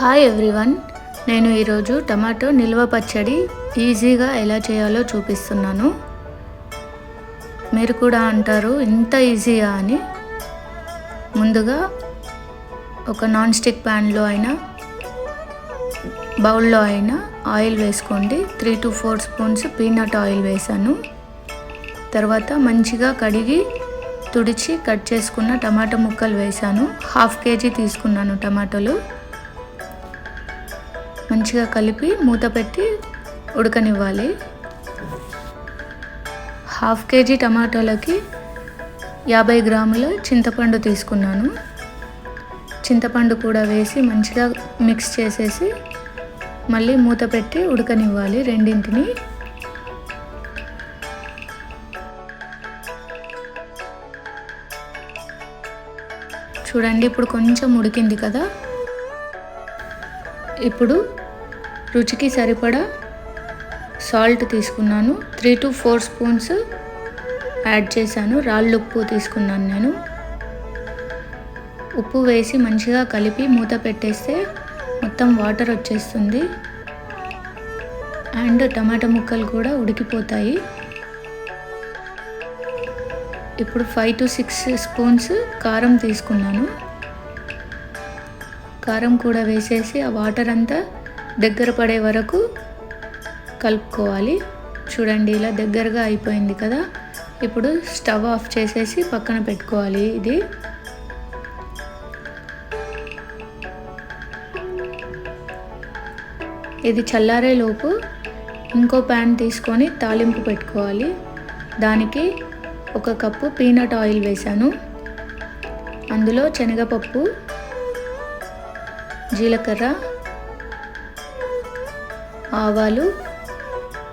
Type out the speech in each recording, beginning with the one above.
Hi everyone నేను ఈరోజు tomato నిల్వ పచ్చడి ఈజీగా ఎలా చేయాలో చూపిస్తున్నాను. మీరు కూడా అంటారు ఇంత ఈజీయా అని. ముందుగా ఒక నాన్ స్టిక్ ప్యాన్లో అయినా బౌల్లో అయినా ఆయిల్ వేసుకోండి. Three to four spoons peanut oil వేసాను తర్వాత మంచిగా కడిగి తుడిచి కట్ చేసుకున్న టమాటా ముక్కలు వేసాను హాఫ్ కేజీ తీసుకున్నాను టమాటోలు. మంచిగా కలిపి మూత పెట్టి ఉడకనివ్వాలి. హాఫ్ కేజీ టమాటాలకి యాభై గ్రాముల చింతపండు తీసుకున్నాను. చింతపండు కూడా వేసి మంచిగా మిక్స్ చేసేసి మళ్ళీ మూత పెట్టి ఉడకనివ్వాలి రెండింటిని. చూడండి ఇప్పుడు కొంచెం ఉడికింది కదా. ఇప్పుడు రుచికి సరిపడా సాల్ట్ తీసుకున్నాను. Three to four spoons add చేశాను. రాళ్ళు ఉప్పు తీసుకున్నాను నేను. ఉప్పు వేసి మంచిగా కలిపి మూత పెట్టేస్తే మొత్తం వాటర్ వచ్చేస్తుంది. అండ్ టమాటా ముక్కలు కూడా ఉడికిపోతాయి. ఇప్పుడు ఫైవ్ టు సిక్స్ స్పూన్స్ కారం తీసుకున్నాను. కారం కూడా వేసేసి ఆ వాటర్ అంతా దగ్గర పడే వరకు కలుపుకోవాలి. చూడండి ఇలా దగ్గరగా అయిపోయింది కదా. ఇప్పుడు స్టవ్ ఆఫ్ చేసేసి పక్కన పెట్టుకోవాలి ఇది. ఇది చల్లారేలోపు ఇంకో ప్యాన్ తీసుకొని తాలింపు పెట్టుకోవాలి. దానికి ఒక కప్పు పీనట్ ఆయిల్ వేశాను. అందులో శనగపప్పు జీలకర్ర ఆవాలు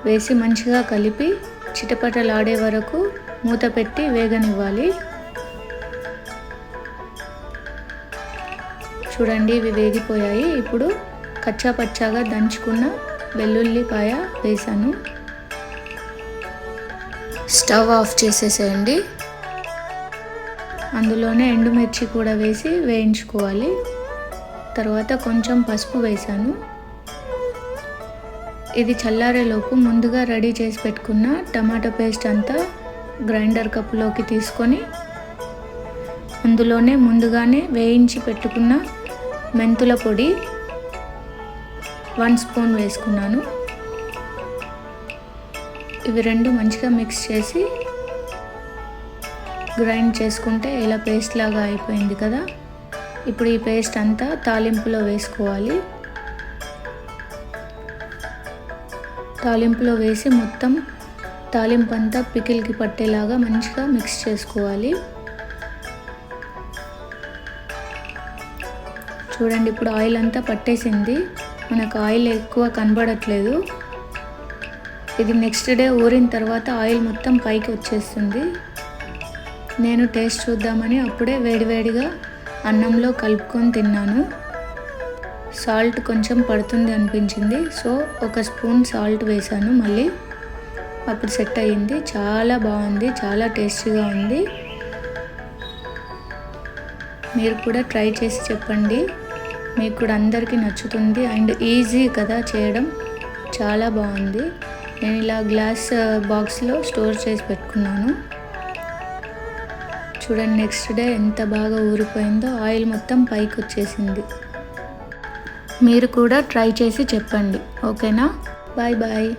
వేసి మంచిగా కలిపి చిటపటలాడే వరకు మూత పెట్టి వేగనివ్వాలి. చూడండి ఇవి వేగిపోయాయి. ఇప్పుడు కచ్చా పచ్చాగా దంచుకున్న వెల్లుల్లిపాయ వేసాను. స్టవ్ ఆఫ్ చేసేసేయండి. అందులోనే ఎండుమిర్చి కూడా వేసి వేయించుకోవాలి. తర్వాత కొంచెం పసుపు వేసాను. ఇది చల్లారేలోపు ముందుగా రెడీ చేసి పెట్టుకున్న టమాటో పేస్ట్ అంతా గ్రైండర్ కప్పులోకి తీసుకొని అందులోనే ముందుగానే వేయించి పెట్టుకున్న మెంతుల పొడి వన్ స్పూన్ వేసుకున్నాను. ఇవి రెండు మంచిగా మిక్స్ చేసి గ్రైండ్ చేసుకుంటే ఇలా పేస్ట్ లాగా అయిపోయింది కదా. ఇప్పుడు ఈ పేస్ట్ అంతా తాలింపులో వేసుకోవాలి. తాలింపులో వేసి మొత్తం తాలింపు అంతా పికిల్కి పట్టేలాగా మంచిగా మిక్స్ చేసుకోవాలి. చూడండి ఇప్పుడు ఆయిల్ అంతా పట్టేసింది. మనకు ఆయిల్ ఎక్కువ కనబడట్లేదు. ఇది నెక్స్ట్ డే ఊరిన తర్వాత ఆయిల్ మొత్తం పైకి వచ్చేస్తుంది. నేను టేస్ట్ చూద్దామని అప్పుడే వేడివేడిగా అన్నంలో కలుపుకొని తిన్నాను. సాల్ట్ కొంచెం పడుతుంది అనిపించింది. సో ఒక స్పూన్ సాల్ట్ వేసాను మళ్ళీ. అప్పుడు సెట్ అయ్యింది. చాలా బాగుంది. చాలా టేస్టీగా ఉంది. మీరు కూడా ట్రై చేసి చెప్పండి. మీకు కూడా అందరికీ నచ్చుతుంది. అండ్ ఈజీ కదా చేయడం. చాలా బాగుంది. నేను ఇలా గ్లాస్ బాక్స్లో స్టోర్ చేసి పెట్టుకున్నాను. చూడండి నెక్స్ట్ డే ఎంత బాగా ఊరిపోయిందో. ఆయిల్ మొత్తం పైకి వచ్చేసింది మీరు కూడా ట్రై చేసి చెప్పండి. ఓకేనా? Bye bye.